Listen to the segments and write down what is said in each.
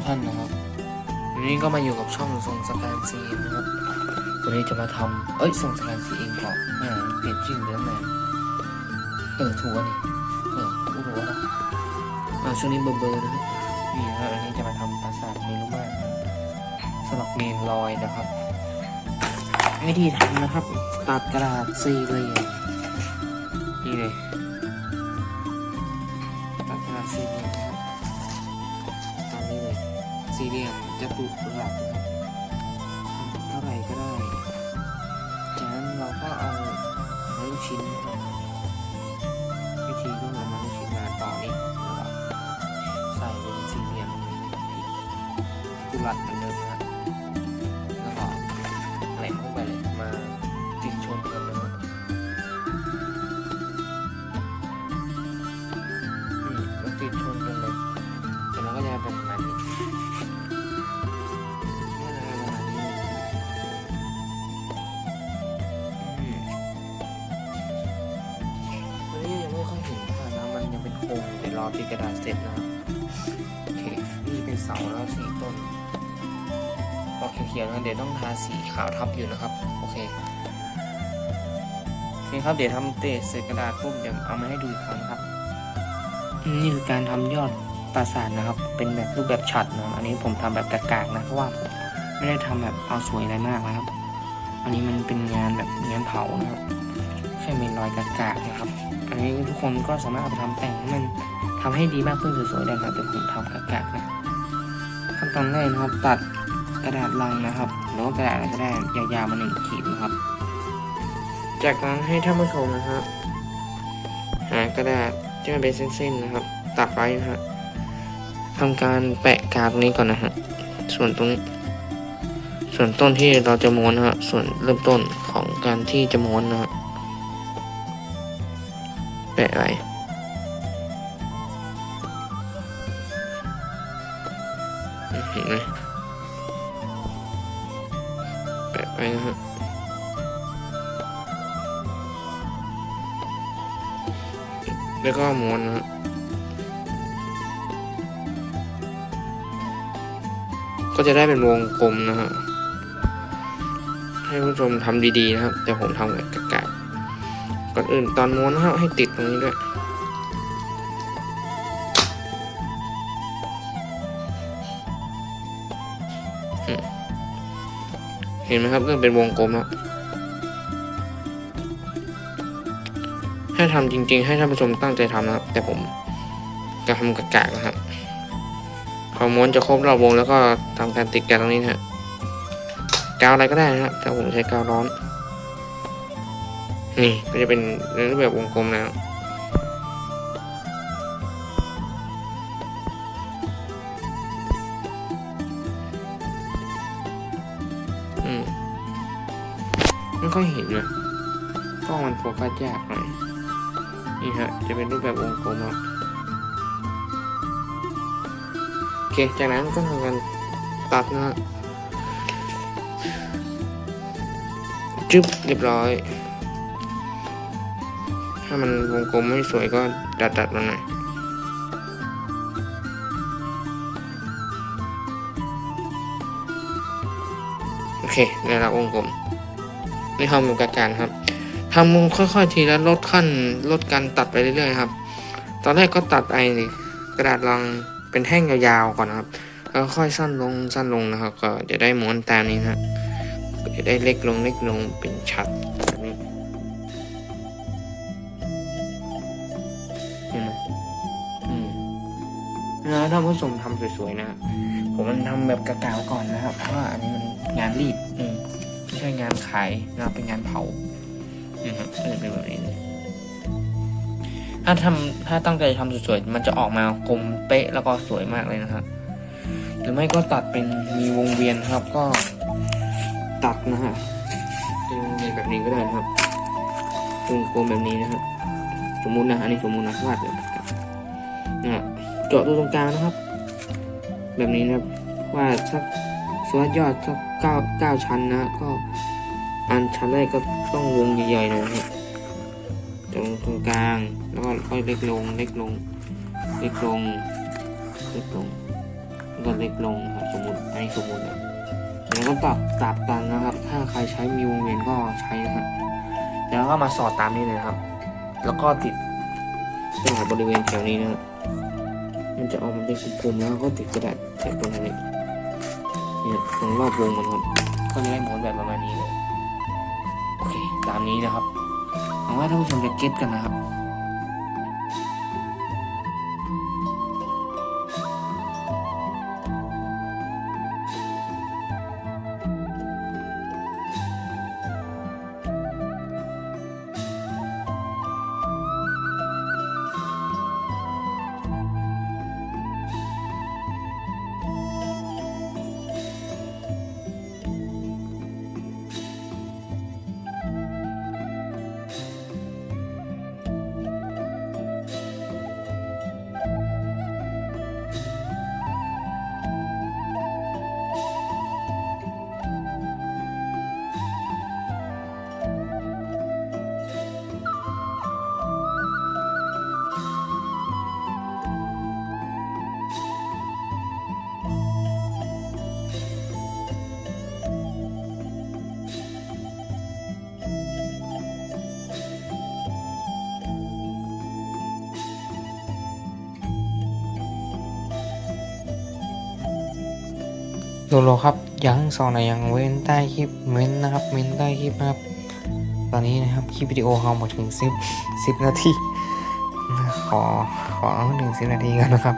กท่านนะครับวันนี้ก็มาอยู่กับช่องส่งสการซีนนะครับวันนี้จะมาทำเอ้ยส่งสการซีเองบอกแหมเปลี่ยนชื่อแล้วแหมเออถูกแล้วนี่เออพูดถูกแล้วนะอ่าช่วงนี้เบอร์เบอร์นะครับนี่นะครับวันนี้จะมาทำปราสาทเมรุมาตรนะครับสลักเมนลอยนะครับวิธีทำนะครับ ตัดกระดาษสี่เหลี่ยมนี่เลย สี่เหลี่ยมจะตุรัสนะครับเท่าไหร่ก็ได้ จากนั้นเราก็เอาไม้ลูกชิ้นวิธีก็เอาไม้ลูกชิ้นมาต่อนี้แล้วก็ใส่เป็นสี่เหลี่ยมตุรัสเหมือนเดิมนะครับแล้วก็แหลมเข้าไปเลยมาติดชนกัน ติดกระดาษเสร็จนะครับโอเคนี่เป็นเสาแล้วสี่ต้นพอเขียวๆนะเดี๋ยวต้องทาสีขาวทับอยู่นะครับโอเคโอเคครับเดี๋ยวทำเตะเสร็จกระดาษปุ๊บเดี๋ยวเอามาให้ดูอีกครั้งครับนี่คือการทำยอดปราสาทนะครับ เป็นแบบรูปแบบฉัดนะอันนี้ผมทำแบบกากๆนะเพราะว่าผมไม่ได้ทำแบบเอาสวยอะไรมากนะครับ อันนี้มันเป็นงานแบบงานเผานะครับแค่เป็นรอยกากๆนะครับ อันนี้ทุกคนก็สามารถเอาไปทำแต่งให้มัน ทำให้ดีมากขึ้นสวยๆได้ครับแต่ผมทำกากๆนะขั้นตอนแรกนะครับ ตัดกระดาษลังนะครับหรือว่ากระดาษอะไรก็ได้ยาวๆมาหนึ่งขีดนะครับ จากนั้นให้ท่านผู้ชมนะครับหากระดาษที่มันเป็นเส้นๆนะครับ ตัดไว้นะฮะทำการแปะกาวตรงนี้ก่อนนะฮะส่วนตรงนี้ส่วนต้นที่เราจะม้วนนะฮะส่วนเริ่มต้นของการที่จะม้วนนะฮะแปะไว้ เห็นไหมแปะไปนะฮะแล้วก็ม้วนนะฮะก็จะได้เป็นวงกลมนะฮะให้ผู้ชมทำดีๆนะครับ แต่ผมทำแบบกะๆก่อนอื่นตอนม้วนนะครับให้ติดตรงนี้ด้วย เห็นไหมครับเริ่มเป็นวงกลมแล้วถ้ทำจริง ๆ ให้ท่านผู้ชมตั้งใจทำนะครับ แต่ผมจะทำกากๆนะครับ พอม้วนจะครบรอบวงแล้วก็ทำการติดกันตรงนี้นะฮะกาวอะไรก็ได้นะครับแต่ผมใช้กาวร้อน นี่ก็จะเป็นรูปแบบวงกลมแล้ว ไม่ค่อยเห็นนะกล้องมันโฟกัสยากหน่อยนี่ฮะ จะเป็นรูปแบบวงกลมครับโอเค จากนั้นก็ทำการตัดนะฮะจึ๊บเรียบร้อย ถ้ามันวงกลมไม่สวยก็ดัดดัดมันหน่อยโอเคได้ละวงกลม นี่ทำแบบกากๆครับทำมุมค่อยๆทีละลดขั้นลดการตัดไปเรื่อยๆครับ ตอนแรกก็ตัดไอ้กระดาษลังเป็นแท่งยาวๆก่อนนะครับแล้วค่อยสั้นลงสั้นลงนะครับ ก็จะได้ม้วนตามนี้นะฮะจะได้เล็กลงเล็กลงเป็นชัดแบบนี้เห็นไหมอืมแล้วถ้าผู้ชมทำสวยๆนะผมมันทำแบบกากๆก่อนนะครับ เพราะว่าอันนี้มันงานรีดอืม ใช่งานขายนะครับเป็นงานเผานะครับเออเป็นแบบนี้เลยถ้าทำถ้าตั้งใจทำสวยๆ มันจะออกมากลมเป๊ะแล้วก็สวยมากเลยนะครับ หรือไม่ก็ตัดเป็นมีวงเวียนครับก็ตัดนะฮะเป็นวงเวียนแบบนี้ก็ได้นะครับวงกลมแบบนี้นะฮะสมมุตินะอันนี้สมมุตินะวาดแบบนะฮะเจาะตัวตรงกลางนะครับ แบบนี้นะครับวาดสักสวัสดยอดสักเก้าเก้าชั้นนะฮะก็ อันชั้นแรกก็ต้องวงใหญ่ๆหน่อยนะครับตรงตรงกลางแล้วก็ค่อยเล็กลงเล็กลงเล็กลงเล็กลงก็เล็กลงนะครับสมมติอันนี้สมมตินะแล้วก็ปรับตราบกันนะครับ ถ้าใครใช้มีวงเวียนก็ใช้นะครับแล้วก็มาสอดตามนี้เลยนะครับ แล้วก็ติดกระดาษบริเวณแถวนี้นะครับมันจะออกมาเป็นกลมๆแล้วก็ติดกระดาษแถบตรงนี้เนี่ยตรงรอบวงมันครับก็จะได้ม้วนแบบประมาณนี้เลย ตามนี้นะครับหวังว่าท่านผู้ชมจะเก็ตกันนะครับ โลโลครับยังสองนะยังเว้นใต้คลิปเม้นนะครับ เม้นใต้คลิปนะครับ ตอนนี้นะครับคลิปวิดีโอเรามาถึงสิบสิบนาทีขอขอถึงสิบนาทีกันนะครับ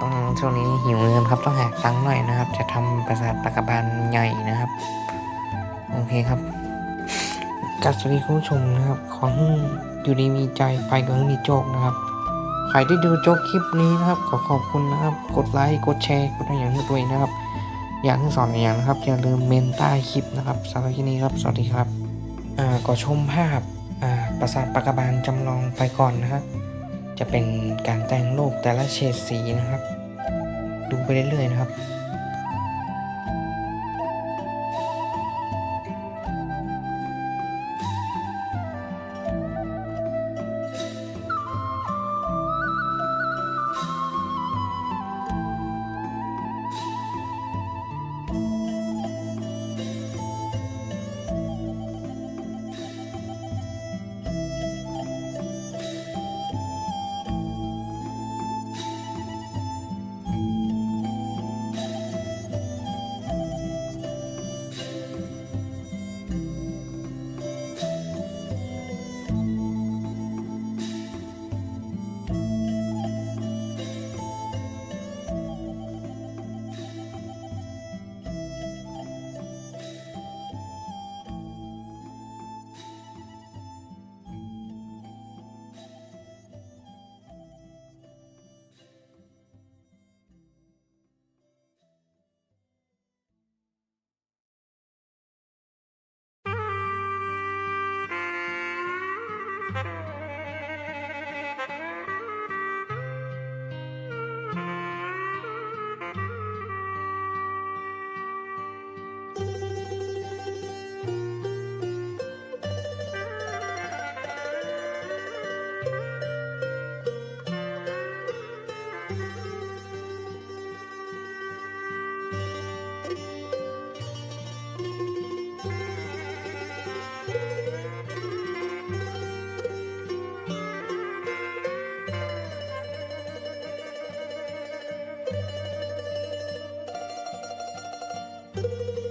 ต้องช่วงนี้หิวเงินครับต้องหกตังค์หน่อยนะครับ จะทำประสาทปากกบาลใหญ่นะครับ โอเคครับกัสวัสดีคุณผู้ชมนะครับ ขอให้อยู่ดีมีใจไปกับให้มีโจกนะครับ ครที่ดูจบคลิปนี้นะครับขอขอบคุณนะครับ กดไลค์กดแชร์กดอะไรอย่างนี้ด้วยนะครับ อยากให้สอนอย่างนะครับ อย่าลืมเมนใต้คลิปนะครับสำหรับที่นี้ครับ สวัสดีครับอ่าก็ชมภาพอ่าปราสาทปากบาลจำลองไปก่อนนะครับจะเป็นการแต่งรูกแต่ละเฉดสีนะครับ ดูไปเรื่อยๆนะครับ you